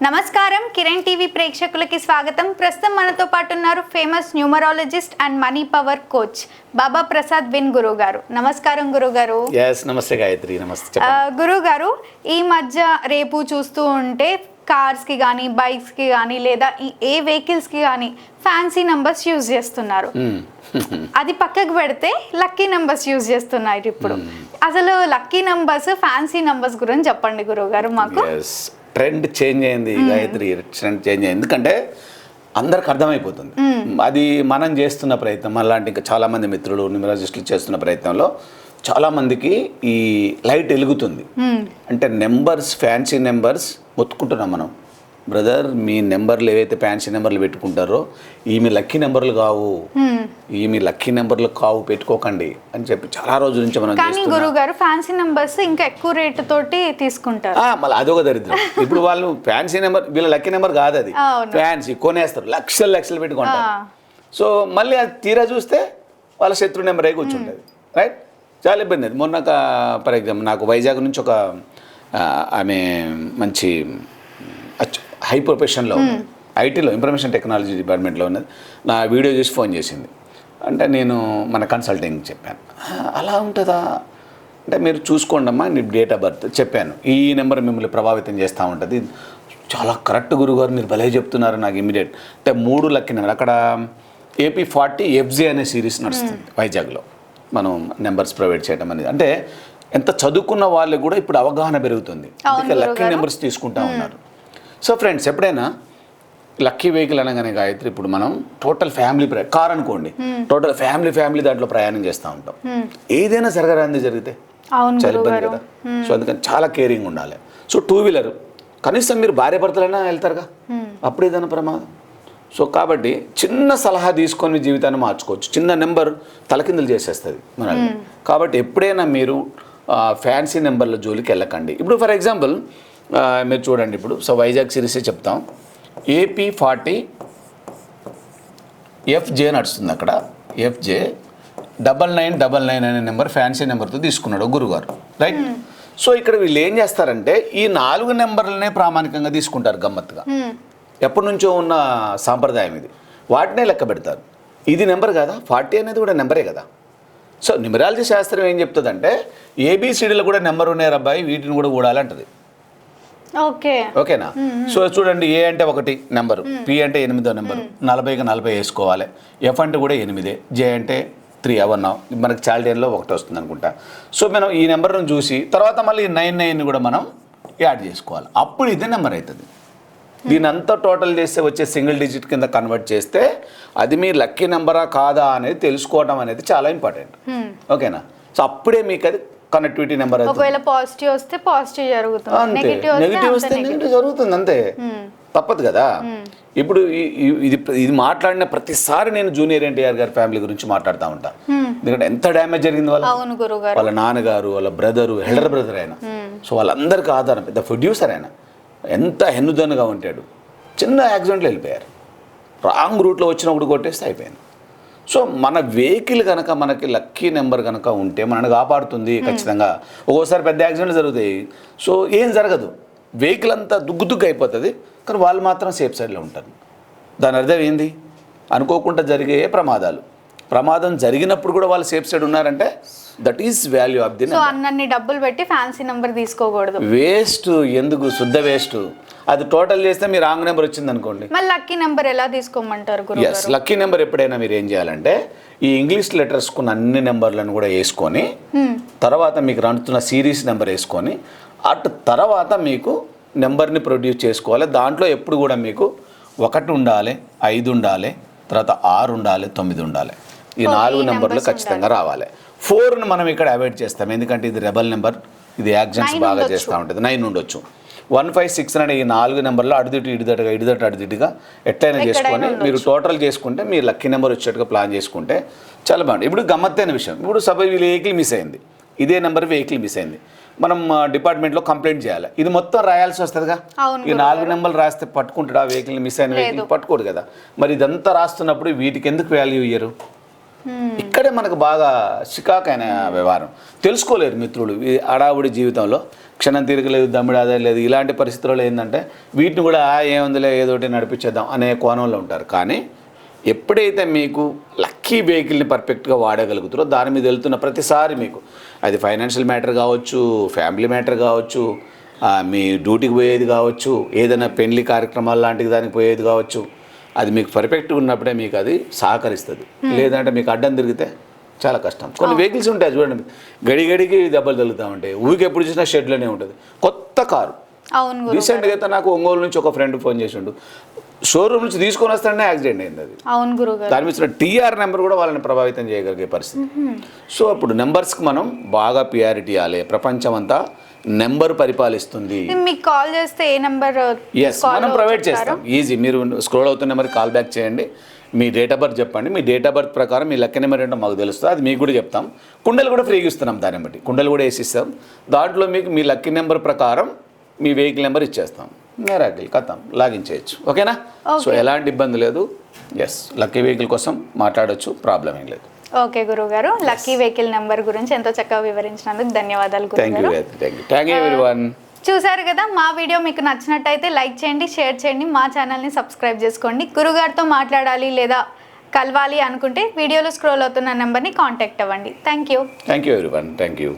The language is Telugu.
నమస్కారం. కిరణ్ టీవీ ప్రేక్షకులకి స్వాగతం. ప్రస్తుతం మనతో పాటు ఉన్నారు famous numerologist and money power coach Baba Prasad win గురువు గారు నమస్కారం గురువు గారు నమస్తే గాయత్రి. నమస్తే గురువు గారు ఈ మధ్య రేపు చూస్తూ ఉంటే కార్స్కి కానీ బైక్స్కి కానీ లేదా ఏ వెహికల్స్కి కానీ ఫ్యాన్సీ నంబర్స్ యూజ్ చేస్తున్నారు. మ్మ్. అది పక్కకు పెడితే లక్కీ నంబర్స్ యూజ్ చేస్తున్నారు ఇప్పుడు. అసలు లక్కీ నంబర్స్ ఫ్యాన్సీ నంబర్స్ గురించి చెప్పండి గురువు గారు మాకు ట్రెండ్ చేంజ్ అయింది గాయత్రి ట్రెండ్ చేంజ్ అయింది. ఎందుకంటే అందరికి అర్థమైపోతుంది. అది మనం చేస్తున్న ప్రయత్నం మనలాంటి ఇంకా చాలా మంది మిత్రులు న్యూమరాలజిస్టులు చేస్తున్న ప్రయత్నంలో చాలా మందికి ఈ లైట్ వెలుగుతుంది. అంటే నెంబర్స్ ఫ్యాన్సీ నెంబర్స్ మొత్తుకుంటున్నాం మనం. బ్రదర్ మీ నెంబర్లు ఏవైతే ఫ్యాన్సీ నెంబర్లు పెట్టుకుంటారో ఈమె లక్కీ నెంబర్లు కావు. ఈమె లక్కీ నెంబర్లు కావు పెట్టుకోకండి అని చెప్పి చాలా రోజుల నుంచి మనం కానీ గురువు గారు ఫ్యాన్సీ నంబర్స్ ఇంకా ఎక్కువ రేటు తోటి తీసుకుంటారు. మళ్ళీ అదొక దరిద్రం. ఇప్పుడు వాళ్ళు ఫ్యాన్సీ నెంబర్ వీళ్ళ లక్కీ నెంబర్ కాదు అది. ఫ్యాన్సీ కొనేస్తారు లక్షలు లక్షలు పెట్టుకుంటారు. సో మళ్ళీ అది తీరా చూస్తే వాళ్ళ శత్రు నెంబర్ అయి కూర్చుంటుంది రైట్? చాలా ఇబ్బంది మొన్న ఫర్ ఎగ్జాంపుల్ నాకు వైజాగ్ నుంచి ఒక ఆమె మంచి హై ప్రొఫెషన్లో ఐటీలో ఇన్ఫర్మేషన్ టెక్నాలజీ డిపార్ట్మెంట్లో ఉన్నది. నా వీడియో చూసి ఫోన్ చేసింది. అంటే నేను మన కన్సల్టింగ్ చెప్పాను. "ఆ, అలా ఉంటుందా? అంటే మీరు చూసుకోండి అమ్మా నీ డేట్ ఆఫ్ బర్త్ చెప్పాను. ఈ నెంబర్ మిమ్మల్ని ప్రభావితం చేస్తూ ఉంటుంది. చాలా కరెక్ట్ గురుగారు మీరు భలే చెప్తున్నారు నాకు ఇమీడియట్. అంటే మూడు లక్కీ నెంబర్. అక్కడ ఏపీ ఫార్టీ ఎఫ్జే అనే సిరీస్ నడుస్తుంది వైజాగ్లో. మనం నెంబర్స్ ప్రొవైడ్ చేయడం అనేది. అంటే ఎంత చదువుకున్న వాళ్ళు కూడా ఇప్పుడు అవగాహన పెరుగుతుంది. అందుకే లక్కీ నెంబర్స్ తీసుకుంటా ఉన్నారు. సో ఫ్రెండ్స్ ఎప్పుడైనా లక్కీ వెహికల్ అనగానే గాయత్రి ఇప్పుడు మనం టోటల్ ఫ్యామిలీ కార్ అనుకోండి. టోటల్ ఫ్యామిలీ ఫ్యామిలీ దాంట్లో ప్రయాణం చేస్తూ ఉంటాం. ఏదైనా జరగరాంది జరిగితే చాలా ఇబ్బంది కదా. సో అందుకని చాలా కేరింగ్ ఉండాలి. So two wheeler. కనీసం మీరు భార్య భర్తలైనా వెళ్తారుగా? అప్పుడు ఏదైనా ప్రమాదం? సో కాబట్టి చిన్న సలహా తీసుకొని జీవితాన్ని మార్చుకోవచ్చు. చిన్న నెంబర్ తలకిందులు చేసేస్తుంది మనల్ని. కాబట్టి ఎప్పుడైనా మీరు ఫ్యాన్సీ నెంబర్ల జోలికి వెళ్ళకండి. ఇప్పుడు ఫర్ ఎగ్జాంపుల్ మీరు చూడండి ఇప్పుడు. సో వైజాగ్ సిరీసే చెప్తాం. ఏపీ ఫార్టీ ఎఫ్జే నడుస్తుంది అక్కడ. FJ double nine double nine అనే నెంబర్ ఫ్యాన్సీ నెంబర్తో తీసుకున్నాడు గురుగారు. రైట్? సో ఇక్కడ వీళ్ళు ఏం చేస్తారంటే ఈ నాలుగు నెంబర్లనే ప్రామాణికంగా తీసుకుంటారు గమ్మత్తుగా. ఎప్పటి నుంచో ఉన్న సాంప్రదాయం ఇది. వాటినే లెక్క పెడతారు. ఇది నెంబర్ కదా? ఫార్టీ అనేది కూడా నెంబరే కదా. సో న్యూమరాలజీ శాస్త్రం ఏం చెప్తుందంటే ఏబిసిడీలు కూడా నెంబర్ ఉన్నాయి అబ్బాయి వీటిని కూడా కూడాలంటది ఓకేనా? సో చూడండి ఏ అంటే ఒకటి నెంబరు పి అంటే ఎనిమిదో నెంబరు. నలభైకి నలభై వేసుకోవాలి. ఎఫ్ అంటే కూడా ఎనిమిదే జే అంటే త్రీ అవన్నాం మనకి చాల్డేన్లో ఒకటి వస్తుంది అనుకుంటా. సో మనం ఈ నెంబర్ను చూసి తర్వాత మళ్ళీ నైన్ నైన్ కూడా మనం యాడ్ చేసుకోవాలి. అప్పుడు ఇది నెంబర్ అవుతుంది దీని అంతా టోటల్ చేస్తే వచ్చే సింగిల్ డిజిట్ కింద కన్వర్ట్ చేస్తే అది మీ లక్కీ నెంబరా కాదా అనేది తెలుసుకోవడం అనేది చాలా ఇంపార్టెంట్. ఓకేనా? సో అప్పుడే మీకు అది కనెక్టివిటీ నెంబర్ ఒకవేళ పాజిటివ్ వస్తే పాజిటివ్ జరుగుతుంది. అంతే. నెగిటివ్ వస్తే నెగిటివ్ జరుగుతుంది అంతే. తప్పదు కదా. ఇప్పుడు ఈ- ఈ- ఇది ఇది మాట్లాడిన ప్రతిసారి నేను జూనియర్ ఎన్టీఆర్ గారి ఫ్యామిలీ గురించి మాట్లాడుతూ ఉంటా. ఎందుకంటే ఎంత డ్యామేజ్ జరిగింది వాళ్ళ వాళ్ళ నాన్నగారు వాళ్ళ బ్రదరు ఎల్డర్ బ్రదర్ ఆయన సో వాళ్ళందరికీ ఆధారం పెద్ద ప్రొడ్యూసర్ ఆయన ఎంత హెన్నుదన్నుగా ఉంటాడు. చిన్న యాక్సిడెంట్లో వెళ్ళిపోయారు. రాంగ్ రూట్లో వచ్చినప్పుడు కొట్టేస్తే అయిపోయింది. సో మన వెహికల్ కనుక మనకి లక్కీ నెంబర్ కనుక ఉంటే మనల్ని కాపాడుతుంది ఖచ్చితంగా. ఒక్కోసారి పెద్ద యాక్సిడెంట్లు జరుగుతాయి. సో ఏం జరగదు. వెహికల్ అంతా దుగ్గు దుగ్గు అయిపోతుంది. కానీ వాళ్ళు మాత్రం సేఫ్ సైడ్లో ఉంటారు. దాని అర్థం ఏంది? అనుకోకుండా జరిగే ప్రమాదాలు. ప్రమాదం జరిగినప్పుడు కూడా వాళ్ళు సేఫ్ సైడ్ ఉన్నారంటే that is value of the డబ్బులు పెట్టి ఫ్యాన్సీ నంబర్ తీసుకోకూడదు. వేస్ట్ ఎందుకు? శుద్ధ వేస్ట్. అది టోటల్ చేస్తే మీ రాంగ్ నెంబర్ వచ్చింది అనుకోండి. మళ్ళీ లక్కీ నంబర్ ఎలా తీసుకోమంటారు ఎస్ లక్కీ నెంబర్ ఎప్పుడైనా మీరు ఏం చేయాలంటే ఈ ఇంగ్లీష్ లెటర్స్ కున్న అన్ని నెంబర్లను కూడా వేసుకొని తర్వాత మీకు రంటున్న సిరీస్ నెంబర్ వేసుకొని అటు తర్వాత మీకు నెంబర్ని ప్రొడ్యూస్ చేసుకోవాలి. దాంట్లో ఎప్పుడు కూడా మీకు ఒకటి ఉండాలి ఐదు ఉండాలి తర్వాత ఆరు ఉండాలి తొమ్మిది ఉండాలి. ఈ నాలుగు నెంబర్లు ఖచ్చితంగా రావాలి. ఫోర్ని మనం ఇక్కడ అవాయిడ్ చేస్తాం. ఎందుకంటే ఇది రెబల్ నెంబర్ ఇది Nine బాగా. చేస్తూ ఉంటుంది. నైన్ ఉండొచ్చు. వన్ ఫైవ్ సిక్స్ అనే ఈ నాలుగు నెంబర్లో అడుదిటి ఇడిదటగా ఇడిదట అడుదిటిగా ఎట్లయినా చేసుకొని మీరు టోటల్ చేసుకుంటే మీరు లక్కీ నెంబర్ వచ్చేట్టుగా ప్లాన్ చేసుకుంటే చాలా బాగుంది ఇప్పుడు గమ్మత్తైన విషయం. ఇప్పుడు సపోజ్ వీళ్ళు వెహికల్ మిస్ అయింది. ఇదే నెంబర్ వెహికల్ మిస్ అయింది. మనం డిపార్ట్మెంట్లో కంప్లైంట్ చేయాలి. ఇది మొత్తం రాయాల్సి వస్తుందిగా? ఈ నాలుగు నెంబర్లు రాస్తే పట్టుకుంటాడు? ఆ వెహికల్ మిస్ అయిన వెహికల్ పట్టుకోడు కదా. మరి ఇదంతా రాస్తున్నప్పుడు వీటికి ఎందుకు వాల్యూ ఇయ్యరు? ఇక్కడే మనకు బాగా చికాకైన వ్యవహారం. తెలుసుకోలేరు మిత్రులు ఈ అడావుడి జీవితంలో. క్షణం తీరగలేదు దమ్ముడు ఆదాయం లేదు. ఇలాంటి పరిస్థితుల్లో ఏంటంటే వీటిని కూడా ఏముందిలే ఏదోటి నడిపించేద్దాం అనే కోణంలో ఉంటారు. కానీ ఎప్పుడైతే మీకు లక్కీ వెహికల్ని పర్ఫెక్ట్గా వాడగలుగుతారో దాని మీద వెళ్తున్న ప్రతిసారి మీకు అది ఫైనాన్షియల్ మ్యాటర్ కావచ్చు ఫ్యామిలీ మ్యాటర్ కావచ్చు మీ డ్యూటీకి పోయేది కావచ్చు ఏదైనా పెళ్ళి కార్యక్రమాలు లాంటివి దానికి పోయేది కావచ్చు అది మీకు పర్ఫెక్ట్గా ఉన్నప్పుడే మీకు అది సహకరిస్తుంది. లేదంటే మీకు అడ్డం తిరిగితే చాలా కష్టం. కొన్ని వెహికల్స్ ఉంటాయి చూడండి. గడి గడికి దెబ్బలు తగులుతూ ఉంటాయి ఊరికి ఎప్పుడు చూసినా షెడ్లోనే ఉంటుంది. కొత్త కారు. రీసెంట్గా అయితే నాకు ఒంగోలు నుంచి ఒక ఫ్రెండ్ ఫోన్ చేసిండు. షోరూమ్ నుంచి తీసుకొని వస్తానే యాక్సిడెంట్ అయింది అది. అవును గురుగారు. దాని మీద టీఆర్ నెంబర్ కూడా వాళ్ళని ప్రభావితం చేయగలిగే పరిస్థితి. సో అప్పుడు నెంబర్స్కి మనం బాగా పియారిటీ ఇవ్వాలి. ప్రపంచం అంతా నెంబర్ పరిపాలిస్తుంది. మీకు కాల్ చేస్తే ఏ నెంబర్ ఎస్ మనం ప్రొవైడ్ చేస్తాం. ఈజీ మీరు స్క్రోల్ అవుతున్న నెంబర్కి కాల్ బ్యాక్ చేయండి. మీ డేట్ ఆఫ్ బర్త్ చెప్పండి. మీ డేట్ ఆఫ్ బర్త్ ప్రకారం మీ లెక్క నెంబర్ ఏంటో మాకు తెలుస్తుంది. అది మీకు కూడా చెప్తాం. కుండలు కూడా ఫ్రీగా ఇస్తున్నాం దాన్ని బట్టి. కుండలు కూడా వేసిస్తాం. దాంట్లో మీకు మీ లక్కీ నెంబర్ ప్రకారం మీ వెహికల్ నెంబర్ ఇచ్చేస్తాం. నేరాకిల్ కథం లాగిన్ చేయొచ్చు. ఓకేనా? సో ఎలాంటి ఇబ్బంది లేదు. ఎస్ లక్కీ వెహికల్ కోసం మాట్లాడొచ్చు ప్రాబ్లం ఏం లేదు. ఓకే గురుగారు లక్కీ వెహికల్ నెంబర్ గురించి ఎంతో చక్కగా వివరించినందుకు ధన్యవాదాలు థ్యాంక్ యూ గురుగారు థ్యాంక్ చూసారు కదా మా వీడియో మీకు నచ్చినట్టయితే లైక్ చేయండి షేర్ చేయండి మా ఛానల్ని సబ్స్క్రైబ్ చేసుకోండి. గురుగారితో మాట్లాడాలి లేదా కలవాలి అనుకుంటే వీడియోలో స్క్రోల్ అవుతున్న నెంబర్ని కాంటాక్ట్ అవ్వండి. థ్యాంక్ యూ థ్యాంక్ యూ ఎవరి వన్ థ్యాంక్ యూ